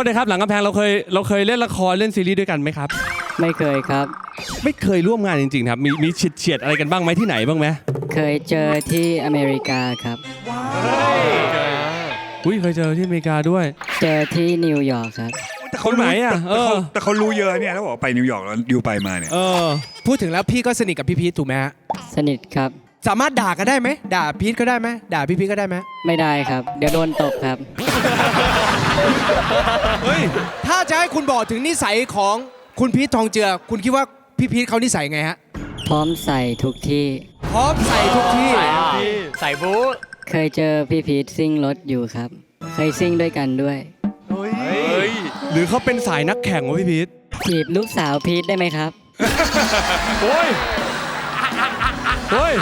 ษนะครับหลังกำแพงเราเคยเราเคยเล่นละครเล่นซีรีส์ด้วยกันไหมครับ ไม่เคยครับ ไม่เคยร่วมงานจริงๆครับ มีมีเฉียดเฉียดๆอะไรกันบ้างไหมที่ไหนบ้างไหมเคยเจอที่อเมริกาครับ อุ้ยเคยเจอที่อเมริกาด้วย เจอที่นิวยอร์กครับ แต่เขาคนไหนอะแต่เขาเออ แต่เขารู้เยอะเนี่ยแล้วบอกว่าไปนิวยอร์กแล้วยูไปมาเนี่ย เออ พูดถึงแล้วพี่ก็สนิทกับพี่พีทถูกไหมฮะสนิทครับ สามารถด่ากันได้ไหมด่าพีทก็ได้ไหมด่าพี่พีทก็ได้ไหมไม่ได้ครับ เดี๋ยวโดนตบครับ เฮ้ย ถ้าจะให้คุณบอกถึงนิสัยของคุณพีททองเจือ คุณคิดว่าพี่พีทเขานิสัยไงฮะ พร้อมใส่ทุกที่ พร้อมใส่ทุกที่ ใส่บู๊เคยเจอพี่พีทซิ่งรถอยู่ครับ เคยซิ่งด้วยกันด้วย หรือเขาเป็นสายนักแข่งวะพี่พีทจีบลูกสาวพีทได้ไหมครับ โอ้ย เฮ้ย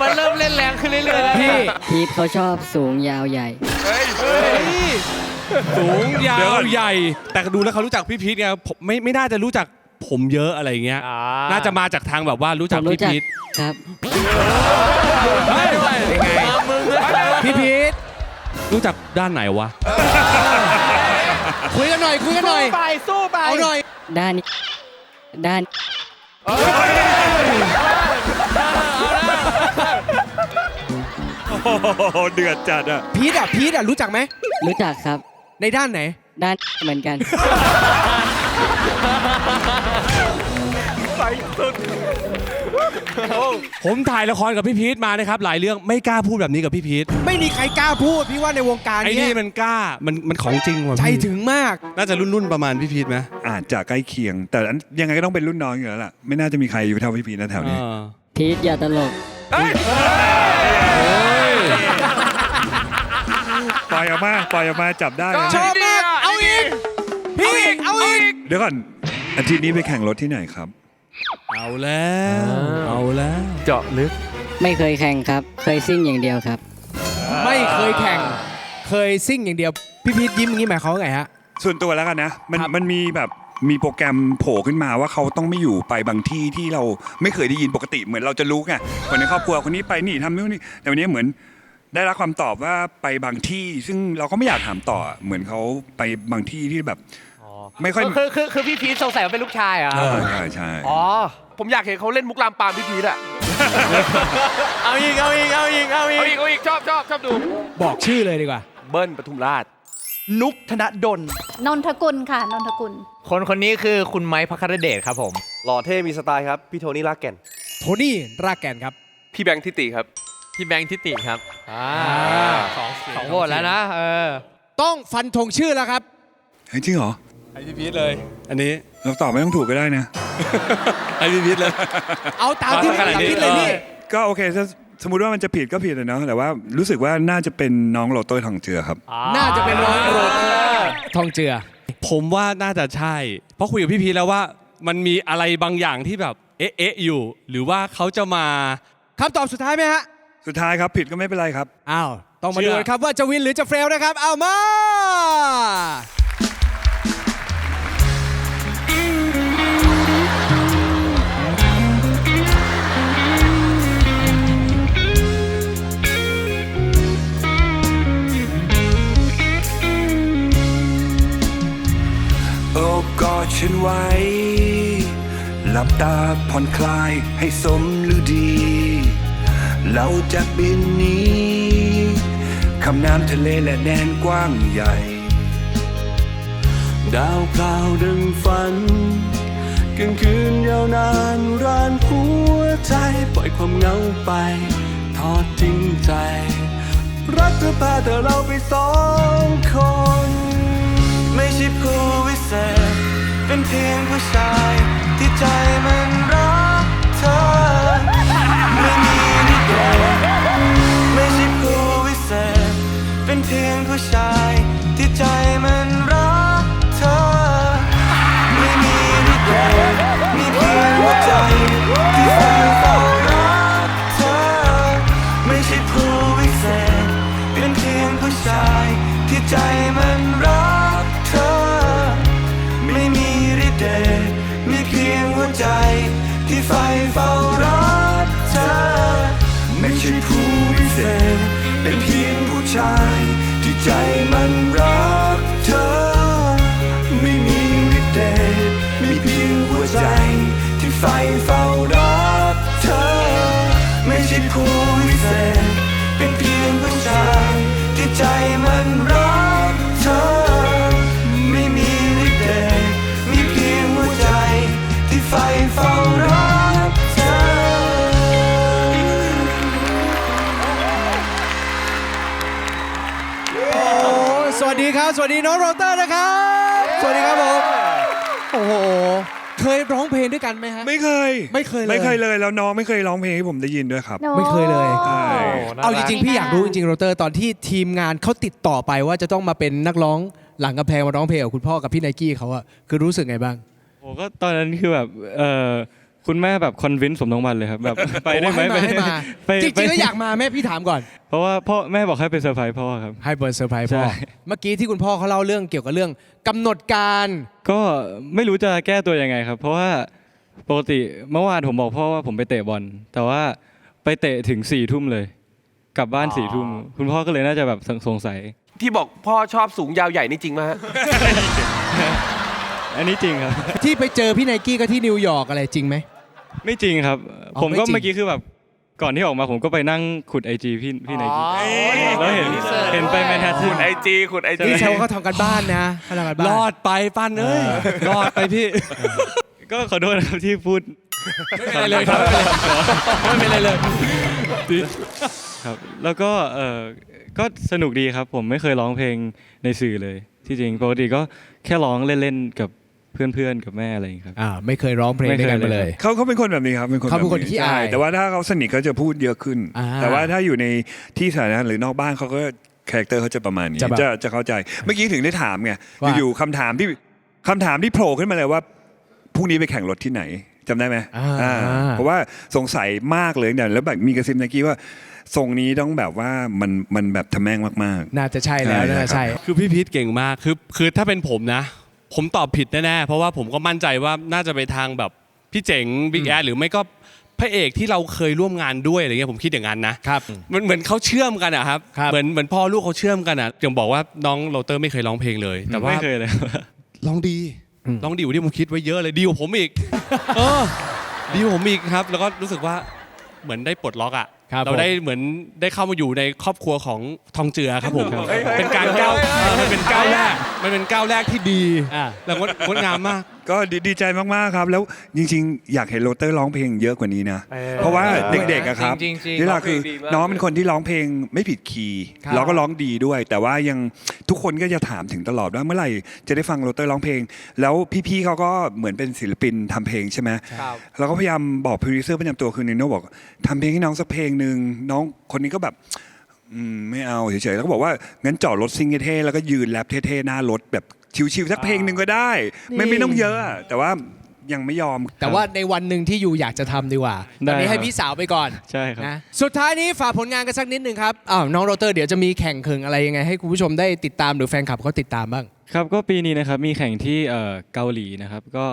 มันเริ่มเล่นแรงขึ้นเรื่อยๆแล้วพี่ พีทเขาชอบสูงยาวใหญ่สูงยาวใหญ่ แต่ดูแล้วเขารู้จักพี่พีทไงผมไม่ไม่น่าจะรู้จักผมเยอะอะไรอย่างเงี้ย อ่า น่าจะมาจากทางแบบว่ารู้ผจักมรู้พี่จักพีทครับ เฮ้ยพี่พีทรู้จักด้านไหนวะ คุยกันหน่อย คุยกันหน่อย ไปสู้ไปเอาหน่อย ด้านด้าน โอ้โหเดือดจัดอะพีทอะพีทอะรู้จักไหม รู้จักครับ ในด้านไหน ด้านเหมือนกันผมถ่ายละครกับพี่พีทมานะครับ หลายเรื่องไม่กล้าพูดแบบนี้กับพี่พีทไม่มีใครกล้าพูดพี่ว่าในวงการไอ้เนี้นี่ยมันกล้ามันมันของจริงว่ะใจพี่ถึงมาก น่าจะรุ่นๆประมาณพี่พีทไหมอาจจะใกล้เคียง แต่อันยังไงก็ต้องเป็นรุ่นน้องอยู่แล้วล่ะ ไม่น่าจะมีใครอยู่เท่าพี่พีนะแถวนี้เออพีทอย่าตลกปล่อย ออกมาปล่อยออกมาจับได้นะชอบมากเอาอีกพี่เอาอีกเดี๋ยวก่อนอาทิตย์นี้ไปแข่งรถที่ไหนครับ เอาแล้วเอาแล้วเจาะลึกไม่เคยแข่งครับ เคยซิ่งอย่างเดียวครับ ไม่เคยแข่ง เคยซิ่งอย่างเดียว พี่พีทยิ้มอย่างนี้หมายความว่าไงฮะ ส่วนตัวแล้วกันนะ มันครับมันมีแบบมีโปรแกรมโผล่ขึ้นมาว่าเขาต้องไม่อยู่ไปบางที่ที่เราไม่เคยได้ยินปกติเหมือนเราจะรู้ไงคนในครอบครัวคนนี้ไปนี่ทำนู่นนี่แต่วันนี้เหมือน ได้รับคำตอบว่าไปบางที่ซึ่งเราก็ไม่อยากถามต่อเหมือนเขาไปบางที่ที่แบบ ไม่ค่อย คือคือคือพี่พีทสงสัยว่าเป็นลูกชายเหรอะ เออใช่ใช่อ๋อ ผมอยากเห็นเขาเล่นมุกลามปามพี่พีทอะเอาอีกเอาอีกเอาอีกเอาอีเอากอีกเอาอีกชอบชอบชอบดู บอกชื่อเลยดีกว่า เบิ้ลปทุมราช นุกธนดล นนทกุลค่ะ นนทกุล คนคนนี้คือคุณไม้พัครเดชครับผม หล่อเท่มีสไตล์ครับ พี่โทนี่ลากแก่น โทนี่รากแก่นครับ พี่แบงค์ทิติครับ พี่แบงค์ทิติครับ อ่าสองสองโหวตแล้วนะ เออ ต้องฟันธงชื่อแล้วครับ เฮ้ยจริงเหรอ ไอพี่พีทเลย อันนี้ เราตอบไม่ต้องถูกก็ได้นะ ไอพี่พีทเลย เอาตามที่เอาขนาดนี้พี่เลยพี่ ก็โอเคถ้าสมมติว่ามันจะผิดก็ผิดเลยเนาะแต่ว่ารู้สึกว่าน่าจะเป็นน้องโรโต้ทองเจือครับ น่าจะเป็นน้องโรดทองเจือ ผมว่าน่าจะใช่ เพราะคุยกับพี่พีทแล้วว่า มันมีอะไรบางอย่างที่แบบ เอ๊ะเอ๊ะอยู่ หรือว่าเขาจะมาคำตอบสุดท้ายไหมฮะ สุดท้ายครับผิดก็ไม่เป็นไรครับ อ้าว ต้องมาเชื่ดูอกันครับว่าจะวินหรือจะเฟลนะครับ เอามา โอ้กอดฉันไว้ หลับตาผ่อนคลายให้สมฤดี เราจะบินนี้คำน้ำทะเลและแดนกว้างใหญ่ ดาวเปล่าดึงฝันกลางคืนยาวนานรานหัวใจ ปล่อยความเหงาไป ทอดทิ้งใจ รักเธอพาเธอเราไปสอง วัสดีครับ สวัสดีน้องโรเตอร์นะครับ สวัสดีครับผม โอ้โห เคยร้องเพลงด้วยกันไหมฮะ ไม่เคย ไม่เคยเลยไม่เคยเลยแล้วน้องไม่เคยร้องเพลงให้ผมได้ยินด้วยครับ ไม่เคยเลย ใช่ เอาจริงๆ พี่อยากรู้จริงๆ โรเตอร์ตอนที่ทีมงานเขาติดต่อไปว่าจะต้องมาเป็นนักร้องหลังกำแพงมาร้องเพลงกับคุณพ่อกับพี่ไนกี้เขาอะคือรู้สึกไงบ้าง โอ้ก็ตอนนั้นคือแบบเออ คุณแม่แบบคอนวินสมน้องวันเลยครับแบบ ไปได้ไหมโอ้ให้มาให้มาไปจไปริงๆแล้วอยากมาแม่พี่ถามก่อน เพราะว่าพ่อแม่บอกให้ไปเซอร์ไพรส์พ่อครับ ให้เปิดเซอร์ไพรส์พ่อ ใช่ เมื่อกี้ที่คุณพ่อเขาเล่าเรื่องเกี่ยวกับเรื่องกำหนดการ ก็ไม่รู้จะแก้ตัวยังไงครับ เพราะว่าปกติเมื่อวานผมบอกพ่อว่าผมไปเตะบอล แต่ว่าไปเตะถึงสี่ทุ่มเลย กลับบ้านสี่ทุ่มคุณพ่อก็เลยน่าจะแบบสงสัย ที่บอกพ่อชอบสูงยาวใหญ่นี่จริงไหมฮะ อันนี้จริงครับ ที่ไปเจอพี่ไนกี้ก็ที่นิวยอร์กอะไรจริงไหม ไม่จริงครับ อ๋อผมก็ไม่จริง เมื่อกี้คือแบบก่อนที่ออกมาผมก็ไปนั่งขุดไอจีพี่พี่ไนกี้แล้วเห็นเห็นไปแมนฮัตตัขุนดไอจีขุดไอจีนี่แซวาเขาทำกันบ้านนะเขาทำกันบ้านรอดไปปันเอ้ยรอดไปพี่ ก็ขอโทษนะครับที่พูดไม่เป็นไรเลยครับไม่เป็นไรเลย ครับ แล้วก็เออก็สนุกดีครับ ผมไม่เคยร้องเพลงในสื่อเลย ที่จริงปกติก็แค่ร้องเล่นๆกับ เพื่อนๆกับแม่อะไรอย่างเงี้ยครับ อ่าไม่เคยร้องเพลงไม่ด้เควยยกันมาเลเลยยเขาเขาเป็นคนแบบนี้ครับเป็นคนเขาเป็นคนแบบขี้อายใช่แต่ว่าถ้าเขาสนิทเขาจะพูดเยอะขึ้น อ่าแต่ว่าถ้าอยู่ในที่สาธารณะหรือนอกบ้านเขาก็คาแรคเตอร์เขาจะประมาณนี้จะแบบจะจะเข้าใจเมื่อกี้ถึงได้ถามไงว่า อยู่ๆคำถามที่คำถามที่โผล่ขึ้นมาเลยว่าพรุ่งนี้ไปแข่งรถที่ไหนจำได้ไหมอ่า อ่าเพราะว่าสงสัยมากเลยเนี่ยแล้วแบบมีกระซิบเมื่อกี้ว่าทรงนี้ต้องแบบว่ามันมันแบบทะแม่งมาก น่าจะใช่แล้วใช่น่าจะใช่ คือพี่พีทเก่งมากคือคือถ้าเป็นผมนะ ผมตอบผิดแน่ๆ เพราะว่าผมก็มั่นใจว่าน่าจะไปทางแบบพี่เจ๋งบิ๊กแอดหรือไม่ก็พระเอกที่เราเคยร่วมงานด้วยอะไรเงี้ยผมคิดอย่างนั้นนะครับมันเหมือนเขาเชื่อมกันอะครับครับเหมือนเหมือนพ่อลูกเขาเชื่อมกันอะอย่างบอกว่าน้องโรเตอร์ไม่เคยร้องเพลงเลย แต่ว่าไม่เคยเลยร้องดีร้องดีกว่าที่ผมคิดไว้เยอะเลยดีกว่าผมอีกเออดีกว่าผมอีกครับ แล้วก็รู้สึกว่าเหมือนได้ปลดล็อกอะครับเราได้เหมือนได้เข้ามาอยู่ในครอบครัวของทองเจือครับผมเป็นการก้าวเออมันเป็นก้าวแรก มันเป็นก้าวแรกที่ดีอ่า แล้วงดงดงามมากๆก็ดีดีใจมาก ๆ ครับ แล้วจริง ๆ อยากเห็นโรเตอร์ร้องเพลงเยอะกว่านี้นะเพราะว่าเด็กๆอะครับจริงๆจริงนี่แหละคือร้องเพลงดีมาก น้องเป็นคนที่ร้องเพลงไม่ผิดคีย์ครับ เราก็ร้องดีด้วย แต่ว่ายังทุกคนก็จะถามถึงตลอดว่าเมื่อไหร่จะได้ฟังโรเตอร์ร้องเพลง แล้วพี่ๆเขาก็เหมือนเป็นศิลปินทำเพลงใช่ไหมครับ เราก็พยายามบอกโปรดิวเซอร์ประจำตัวคือนิโน่บอกทำเพลงให้น้องสักเพลงหนึ่งน้องคนนี้ก็แบบ อืมไม่เอาเฉยๆแล้วก็บอกว่างั้นจอดรถซิงเท่ๆแล้วก็ยืนแรปเท่ๆหน้ารถแบบชิวๆสักเพลงหนึ่งก็ได้ ไม่ไม่ต้องเยอะอะแต่ว่ายังไม่ยอม แต่ว่าในวันหนึ่งที่อยู่อยากจะทำดีกว่าตได้อนนี้ให้ครับพี่สาวไปก่อนใช่ครับ นะสุดท้ายนี้ฝากผลงานกันสักนิดหนึ่งครับอ้าวน้องโรเตอร์เดี๋ยวจะมีแข่งขึงอะไรยังไงให้คุณผู้ชมได้ติดตามหรือแฟนคลับเขาติดตามบ้าง ครับก็ปีนี้นะครับมีแข่งที่เอ่อเกาหลีนะครับก็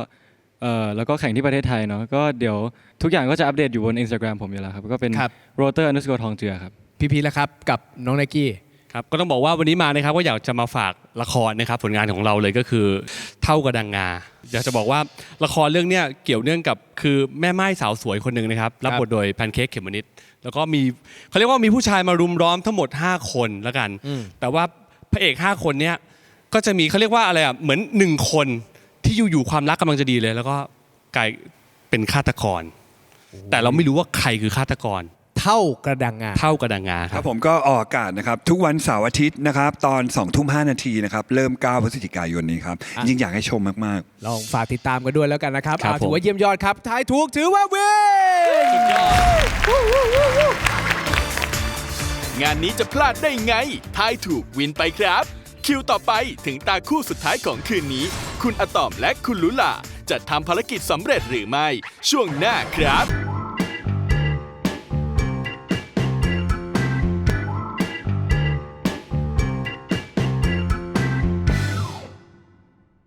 เอ่อแล้วก็แข่งที่ประเทศไทยเนาะก็เดี๋ยวทุกอย่างก็จะอัปเดตอยู่บน Instagram ผมอยู่แล้วครับ ก็เป็นครับ โรเตอร์อนุสกอร์ทองเจือครับ พี่พีแล้วครับ กับน้องไนกี้ครับก็ต้องบอกว่าวันนี้มานะครับก็อยากจะมาฝากละครนะครับผลงานของเราเลยก็คือเท่ากระดังงาอยากจะบอกว่าละครเรื่องเนี้ยเกี่ยวเนื่องกับคือแม่ไม้สาวสวยคนหนึ่งนะครับรับบทโดยแพนเค้กเขมมะนิดแล้วก็มีเขาเรียกว่ามีผู้ชายมารุมล้อมทั้งหมด 5 คนแล้วกันอืมแต่ว่าพระเอก 5 คนเนี้ยก็จะมีเขาเรียกว่าอะไรอะเหมือนหนึ่งคนที่อยู่ๆความรักกำลังจะดีเลย แล้วก็กลายเป็นฆาตกร แต่เราไม่รู้ว่าใครคือฆาตกร เท่ากระดังงา เท่ากระดังงาคครัรับบผมก็ออกอากาศนะครับ ทุกวันเสาร์อาทิตย์นะครับ ตอน2ทุ่ม5นาทีนะครับ เริ่ม 9 พฤศจิกายนนี้ครับ อะ จริงๆอยากให้ชมมากลองฝากติดตามกันด้วยแล้วกันนะครับครับอ่าถือผม ว่าเยี่ยมยอดครับทายถูกถือว่าวินงานนี้จะพลาดได้ไง ทายถูกวินไปครับ คิวต่อไปถึงตาคู่สุดท้ายของคืนนี้ คุณอะตอมและคุณลุล่าจะทำภารกิจสำเร็จหรือไม่ ช่วงหน้าครับ